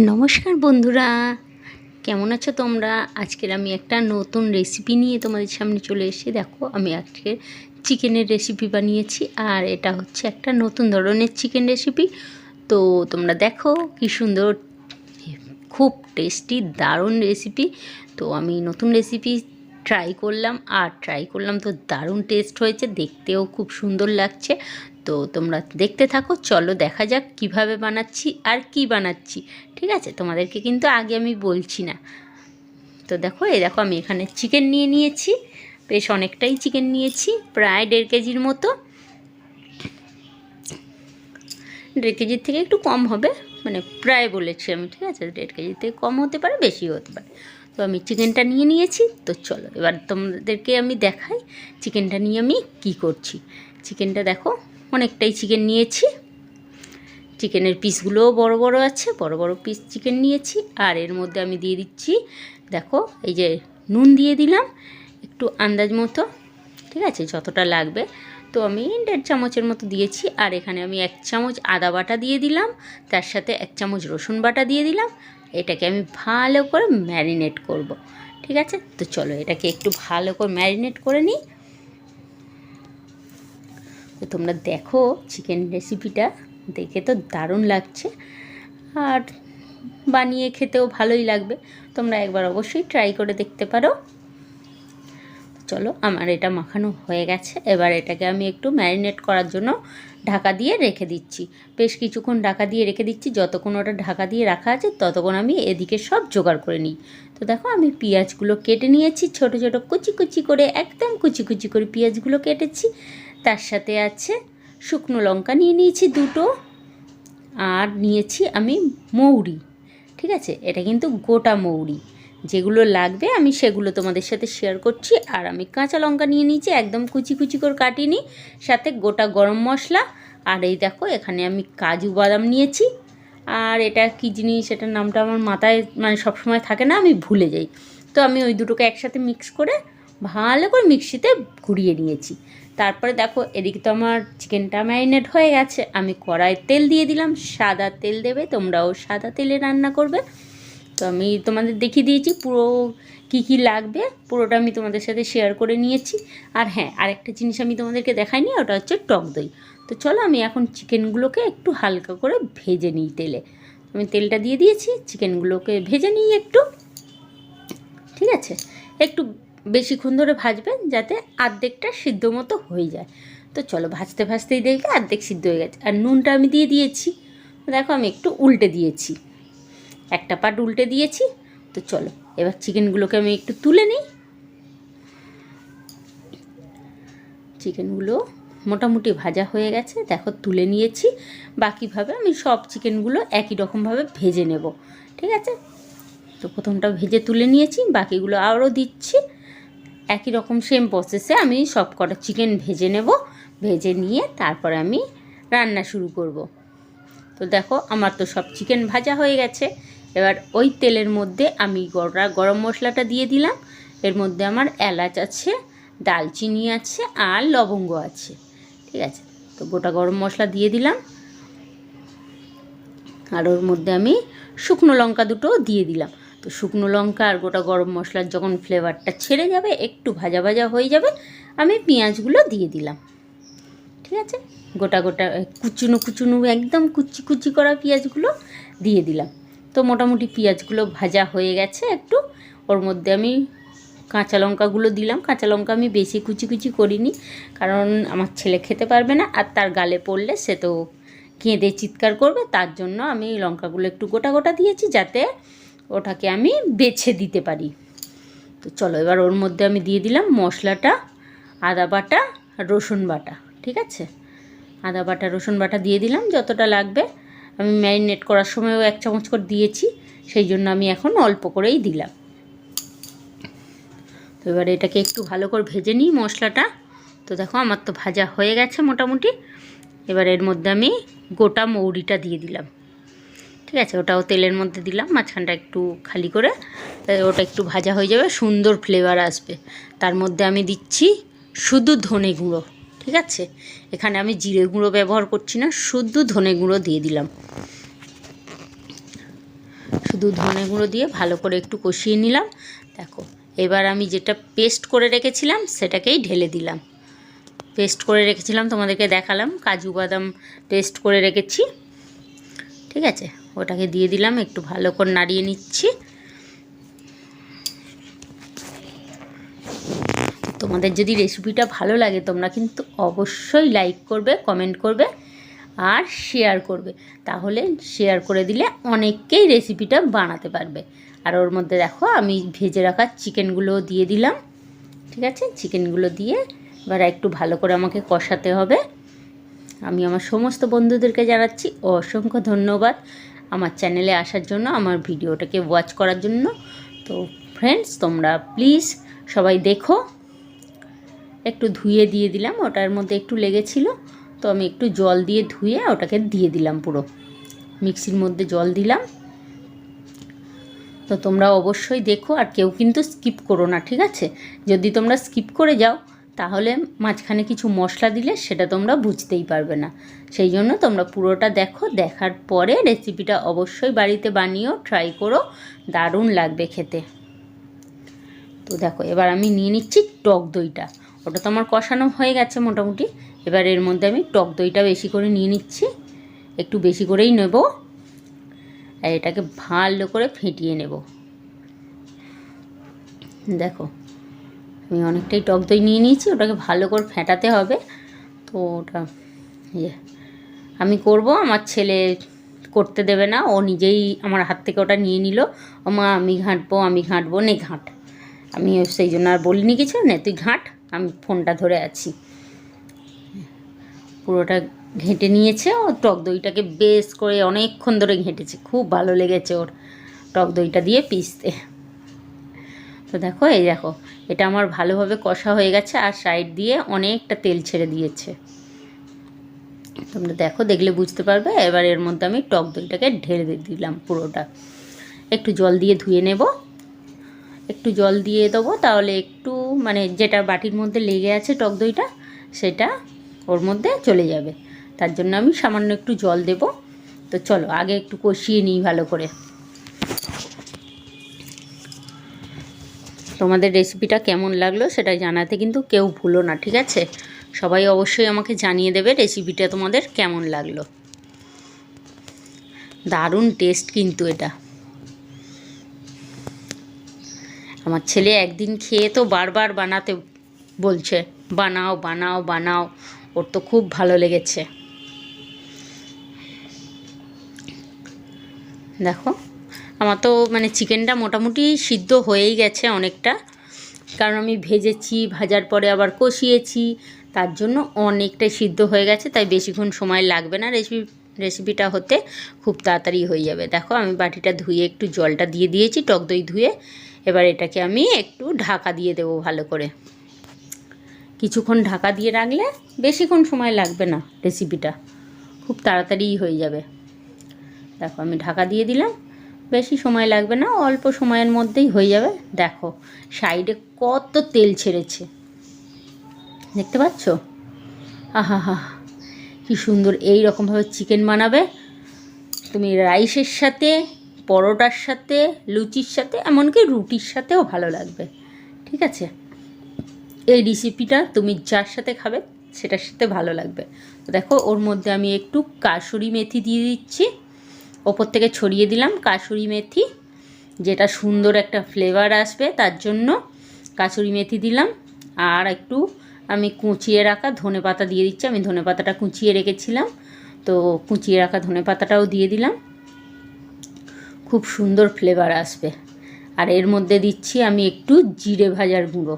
নমস্কার বন্ধুরা। কেমন আছো তোমরা? আজকের আমি একটা নতুন রেসিপি নিয়ে তোমাদের সামনে চলে এসেছি। দেখো, আমি আজকে চিকেনের রেসিপি বানিয়েছি আর এটা হচ্ছে একটা নতুন ধরনের চিকেন রেসিপি তো তোমরা দেখো কি সুন্দর, খুব টেস্টি দারুণ রেসিপি তো আমি নতুন রেসিপি ট্রাই করলাম আর ট্রাই করলাম তো দারুণ টেস্ট হয়েছে। দেখতেও খুব সুন্দর লাগছে। তো তোমরা দেখতে থাকো, চলো দেখা যাক কীভাবে বানাচ্ছি আর কি বানাচ্ছি। ঠিক আছে? তোমাদেরকে কিন্তু আগে আমি বলছি না। তো দেখো, এই দেখো আমি এখানে চিকেন নিয়ে নিয়েছি। বেশ অনেকটাই চিকেন নিয়েছি, প্রায় দেড় কেজির মতো। দেড় কেজির থেকে একটু কম হবে মানে প্রায় বলেছি আমি, ঠিক আছে? দেড় কেজির থেকে কম হতে পারে বেশি হতে পারে। তো আমি চিকেনটা নিয়ে নিয়েছি, তো চলো, এবার তোমাদেরকে আমি দেখাই চিকেনটা নিয়ে আমি কি করছি। চিকেনটা দেখো অনেকটাই চিকেন নিয়েছি। চিকেনের পিসগুলোও বড় বড় আছে, বড় বড় পিস চিকেন নিয়েছি। আর এর মধ্যে আমি দিয়ে দিচ্ছি, দেখো, এই যে নুন দিয়ে দিলাম, একটু আন্দাজ মতো, ঠিক আছে, যতটা লাগবে। তো আমি দেড় চামচের মতো দিয়েছি, আর এখানে আমি এক চামচ আদা বাটা দিয়ে দিলাম, তার সাথে এক চামচ রসুন বাটা দিয়ে দিলাম। এটাকে আমি ভালো করে ম্যারিনেট করব। ঠিক আছে? তো চলো, এটাকে একটু ভালো করে ম্যারিনেট করে নিই। তো তোমরা দেখো চিকেন রেসিপিটা দেখে তো দারুণ লাগছে। আর বানিয়ে খেতেও ভালোই লাগবে। তোমরা একবার অবশ্যই ট্রাই করে দেখতে পারো। চলো, আমার এটা মাখানো হয়ে গেছে। এবার এটাকে আমি একটু ম্যারিনেট করার জন্য ঢাকা দিয়ে রেখে দিচ্ছি। বেশ কিছুক্ষণ ঢাকা দিয়ে রেখে দিচ্ছি। যতক্ষণ ওটা ঢাকা দিয়ে রাখা আছে, ততক্ষণ আমি এদিকে সব জোগাড় করে নিই। তো দেখো, আমি পেঁয়াজগুলো কেটে নিয়েছি। ছোট ছোট, কুচি কুচি করে, একদম কুচি কুচি করে পেঁয়াজগুলো কেটেছি। তার সাথে আছে শুকনো লঙ্কা নিয়ে নিয়েছি দুটো আর নিয়েছি আমি মৌরি, ঠিক আছে? এটা কিন্তু গোটা মৌরি। যেগুলো লাগবে আমি সেগুলো তোমাদের সাথে শেয়ার করছি। আর আমি কাঁচা লঙ্কা নিয়ে নিয়েছি, একদম কুচি কুচি করে কাটিনি, সাথে গোটা গরম মশলা। আর এই দেখো, এখানে আমি কাজু বাদাম নিয়েছি। আর এটা কী জিনিস, এটার নামটা আমার মাথায় মানে সবসময় থাকে না, আমি ভুলে যাই। তো আমি ওই দুটোকে একসাথে মিক্স করে ভালো করে মিক্সিতে ঘুরিয়ে নিয়েছি। তারপরে দেখো, এদিকে তো আমার চিকেনটা ম্যারিনেট হয়ে গেছে। আমি কড়াই তেল দিয়ে দিলাম। সাদা তেল দেবে, তোমরাও সাদা তেলে রান্না করবে। তো আমি তোমাদের দেখিয়ে দিয়েছি পুরো কি কি লাগবে। পুরোটা আমি তোমাদের সাথে শেয়ার করে নিয়েছি। আর হ্যাঁ আরেকটা জিনিস আমি তোমাদেরকে দেখাইনি, ওটা হচ্ছে টক দই। তো চলো, আমি এখন চিকেনগুলোকে একটু হালকা করে ভেজে নিই তেলে। আমি তেলটা দিয়ে দিয়েছি চিকেনগুলোকে ভেজে নিই একটু। ঠিক আছে? একটু বেশিক্ষণ ধরে ভাজবেন যাতে আর্ধেকটা সিদ্ধ মতো হয়ে যায়। তো চলো ভাজতে ভাজতেই দেখে আর্ধেক সিদ্ধ হয়ে গেছে। আর নুনটা আমি দিয়ে দিয়েছি। দেখো আমি একটু উল্টে দিয়েছি। একটা পাট উল্টে দিয়েছি। তো চলো, এবার চিকেনগুলোকে আমি একটু তুলে নিই। চিকেনগুলো মোটামুটি ভাজা হয়ে গেছে। দেখো তুলে নিয়েছি। বাকিভাবে আমি সব চিকেনগুলো একই রকমভাবে ভেজে নেব। ঠিক আছে? তো প্রথমটা ভেজে তুলে নিয়েছি। বাকিগুলো আরও দিচ্ছি। একই রকম সেম প্রসেসে আমি সব কটা চিকেন ভেজে নেব। ভেজে নিয়ে তারপরে আমি রান্না শুরু করব। তো দেখো, আমার তো সব চিকেন ভাজা হয়ে গেছে। এবার ওই তেলের মধ্যে আমি গড়া গরম মশলাটা দিয়ে দিলাম। এর মধ্যে আমার এলাচ আছে, দালচিনি আছে আর লবঙ্গ আছে। ঠিক আছে? তো গোটা গরম মশলা দিয়ে দিলাম। আর ওর মধ্যে আমি শুকনো লঙ্কা দুটো দিয়ে দিলাম। তো শুকনো লঙ্কা আর গোটা গরম মশলার যখন ফ্লেভারটা ছেড়ে যাবে, একটু ভাজা ভাজা হয়ে যাবে, আমি পেঁয়াজগুলো দিয়ে দিলাম। ঠিক আছে? গোটা গোটা কুচুনো কুচুনো, একদম কুচি কুচি করা পেঁয়াজগুলো দিয়ে দিলাম। তো মোটামুটি পেঁয়াজগুলো ভাজা হয়ে গেছে একটু। ওর মধ্যে আমি কাঁচা লঙ্কাগুলো দিলাম। কাঁচা লঙ্কা আমি বেশি কুচি কুচি করিনি, কারণ আমার ছেলে খেতে পারবে না আর তার গালে পড়লে সে তো কেঁদে চিৎকার করবে। তার জন্য আমি লঙ্কাগুলো একটু গোটা গোটা দিয়েছি যাতে ওটাকে আমি বেছে দিতে পারি। তো চলো এবার ওর মধ্যে আমি দিয়ে দিলাম মশলাটা, আদা বাটা, রসুন বাটা, ঠিক আছে? আদা বাটা, রসুন বাটা দিয়ে দিলাম যতটা লাগবে। আমি ম্যারিনেট করার সময়ও এক চামচ করে দিয়েছি, সেই জন্য আমি এখন অল্প করেই দিলাম। তো এবার এটাকে একটু ভালো করে ভেজে নিই মশলাটা। তো দেখো আমার তো ভাজা হয়ে গেছে মোটামুটি। এবার এর মধ্যে আমি গোটা মৌরিটা দিয়ে দিলাম। ঠিক আছে, ওটাও তেলের মধ্যে দিলাম, মাঝখানটা একটু খালি করে ওটা একটু ভাজা হয়ে যাবে, সুন্দর ফ্লেভার আসবে। তার মধ্যে আমি দিচ্ছি শুধু ধনে গুঁড়ো, ঠিক আছে? এখানে আমি জিরে গুঁড়ো ব্যবহার করছি না, শুধু ধনে গুঁড়ো দিয়ে দিলাম। শুধু ধনে গুঁড়ো দিয়ে ভালো করে একটু কষিয়ে নিলাম, দেখো। এবার আমি যেটা পেস্ট করে রেখেছিলাম, সেটাকেই ঢেলে দিলাম। পেস্ট করে রেখেছিলাম, তোমাদেরকে দেখালাম, কাজু বাদাম পেস্ট করে রেখেছি, ঠিক আছে? ওটাকে দিয়ে দিলাম, একটু ভালো করে নাড়িয়ে নিচ্ছি। তোমাদের যদি রেসিপিটা ভালো লাগে, তোমরা কিন্তু অবশ্যই লাইক করবে কমেন্ট করবে আর শেয়ার করবে। তাহলে শেয়ার করে দিলে অনেককেই রেসিপিটা বানাতে পারবে। আর ওর মধ্যে দেখো, আমি ভেজে রাখা চিকেনগুলো দিয়ে দিলাম। ঠিক আছে? চিকেনগুলো দিয়ে এবার একটু ভালো করে আমাকে কষাতে হবে। আমি আমার সমস্ত বন্ধুদেরকে জানাচ্ছি অসংখ্য ধন্যবাদ। আমার চ্যানেলে আসার জন্য, আমার ভিডিওটাকে ওয়াচ করার জন্য। তো ফ্রেন্ডস তোমরা প্লিজ সবাই দেখো। একটু ধুয়ে দিয়ে দিলাম, ওটার মধ্যে একটু লেগেছিল। তো আমি একটু জল দিয়ে ধুয়ে ওটাকে দিয়ে দিলাম পুরো। মিক্সির মধ্যে জল দিলাম। তো তোমরা অবশ্যই দেখো, আর কেউ কিন্তু স্কিপ করো না, ঠিক আছে? যদি তোমরা স্কিপ করে যাও তাহলে মাঝখানে কিছু মশলা দিলে সেটা তোমরা বুঝতেই পারবে না। সেই জন্য তোমরা পুরোটা দেখো, দেখার পরে রেসিপিটা অবশ্যই বাড়িতে বানিয়েও ট্রাই করো, দারুণ লাগবে খেতে। তো দেখো, এবার আমি নিয়ে নিচ্ছি টক দইটা। ওটা তো আমার কষানো হয়ে গেছে মোটামুটি। এবার এর মধ্যে আমি টক দইটা বেশি করে নিয়ে নিচ্ছি। একটু বেশি করেই নেব। আর এটাকে ভালো করে ফেটিয়ে নেব। দেখো আমি অনেকটাই টক দই নিয়ে নিয়েছি, ওটাকে ভালো করে ফেটাতে হবে। তো ওটা ইয়ে। আমি করব, আমার ছেলে করতে দেবে না, ও নিজেই আমার হাত থেকে ওটা নিয়ে নিল। ও মা, আমি ঘাঁটবো আমি ঘাঁটবো, নে ঘাঁট। আমি সেই জন্য আর বলিনি কিছু, নে তুই ঘাঁট, আমি ফোনটা ধরে আছি। পুরোটা ঘেঁটে নিয়েছে, ও টক দইটাকে বেশ করে অনেকক্ষণ ধরে ঘেঁটেছে, খুব ভালো লেগেছে ওর টক দইটা দিয়ে পিসতে। তো দেখো, এই দেখো, এটা আমার ভালোভাবে কষা হয়ে গেছে আর সাইড দিয়ে অনেকটা তেল ছেড়ে দিয়েছে। তোমরা দেখো, দেখলে বুঝতে পারবে, এবার এর মধ্যে আমি টক দইটাকে ঢেলে দিলাম পুরোটা। একটু জল দিয়ে ধুয়ে নেব। একটু জল দিয়ে দেবো, তাহলে একটু মানে যেটা বাটির মধ্যে লেগে আছে টক দইটা, সেটা ওর মধ্যে চলে যাবে। তার জন্য আমি সামান্য একটু জল দেব। তো চলো, আগে একটু কষিয়ে নিই ভালো করে। তোমাদের রেসিপিটা কেমন লাগল সেটা জানাতে কিন্তু কেউ ভুলো না, ঠিক আছে? সবাই অবশ্যই আমাকে জানিয়ে দেবে রেসিপিটা তোমাদের কেমন লাগল। দারুণ টেস্ট কিন্তু এটা। আমার ছেলে একদিন খেয়ে তো বারবার বানাতে বলছে, বানাও বানাও বানাও। ওর তো খুব ভালো লেগেছে। দেখো আমার তো মানে চিকেনটা মোটামুটি সিদ্ধ হয়েই গেছে অনেকটা। কারণ আমি ভেজেছি, ভাজার পরে আবার কষিয়েছি, তার জন্য অনেকটাই সিদ্ধ হয়ে গেছে, তাই বেশিক্ষণ সময় লাগবে না রেসিপি রেসিপিটা হতে, খুব তাড়াতাড়ি হয়ে যাবে। দেখো, আমি বাটিটা ধুয়ে একটু জলটা দিয়ে দিয়েছি, টক দই ধুয়ে, এবার এটাকে আমি একটু ঢাকা দিয়ে দেবো ভালো করে। কিছুক্ষণ ঢাকা দিয়ে রাখলে বেশিক্ষণ সময় লাগবে না রেসিপিটা খুব তাড়াতাড়িই হয়ে যাবে। দেখো, আমি ঢাকা দিয়ে দিলাম বেশি সময় লাগবে না, অল্প সময়ের মধ্যেই হয়ে যাবে। দেখো, সাইডে কত তেল ছেড়েছে। দেখতে পাচ্ছ? আহা কী সুন্দর এই রকমভাবে চিকেন বানাবে। তুমি রাইসের সাথে, পরোটার সাথে, লুচির সাথে, এমনকি রুটির সাথেও ভালো লাগবে। ঠিক আছে? এই রেসিপিটা তুমি যার সাথে খাবে, সেটার সাথে ভালো লাগবে। দেখো, ওর মধ্যে আমি একটু কাসুরি মেথি দিয়ে দিচ্ছি। ওপর থেকে ছড়িয়ে দিলাম কাসুরি মেথি যেটা সুন্দর একটা ফ্লেভার আসবে তার জন্য কাসুরি মেথি দিলাম। আর একটু আমি কুচিয়ে রাখা ধনে পাতা দিয়ে দিচ্ছি আমি ধনে পাতাটা কুচিয়ে রেখেছিলাম তো কুচিয়ে রাখা ধনে পাতাটাও দিয়ে দিলাম। খুব সুন্দর ফ্লেভার আসবে। আর এর মধ্যে দিচ্ছি আমি একটু জিরে ভাজার গুঁড়ো।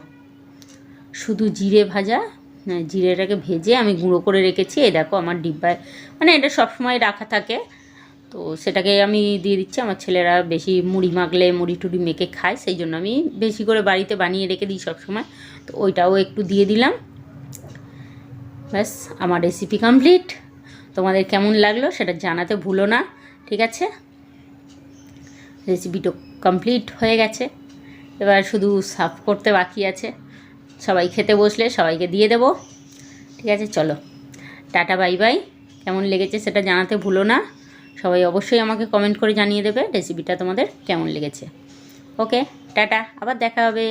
শুধু জিরে ভাজা হ্যাঁ, জিরেটাকে ভেজে আমি গুঁড়ো করে রেখেছি। এই দেখো আমার ডিব্বায় মানে এটা সবসময় রাখা থাকে। তো সেটাকে আমি দিয়ে দিচ্ছি। আমার ছেলেরা বেশি মুড়ি মাখলে মুড়ি টুড়ি মেখে খায়, সেই জন্য আমি বেশি করে বাড়িতে বানিয়ে রেখে দিই সবসময়। তো ওইটাও একটু দিয়ে দিলাম। ব্যাস, আমার রেসিপি কমপ্লিট তোমাদের কেমন লাগল সেটা জানাতে ভুলো না, ঠিক আছে? রেসিপিটা কমপ্লিট হয়ে গেছে। এবার শুধু সার্ভ করতে বাকি আছে। সবাই খেতে বসলে সবাইকে দিয়ে দেবো। ঠিক আছে, চলো। Tata, bye bye. কেমন লেগেছে সেটা জানাতে ভুলো না। সবাই অবশ্যই আমাকে কমেন্ট করে জানিয়ে দেবে রেসিপিটা তোমাদের কেমন লেগেছে। ওকে টাটা, আবার দেখা হবে।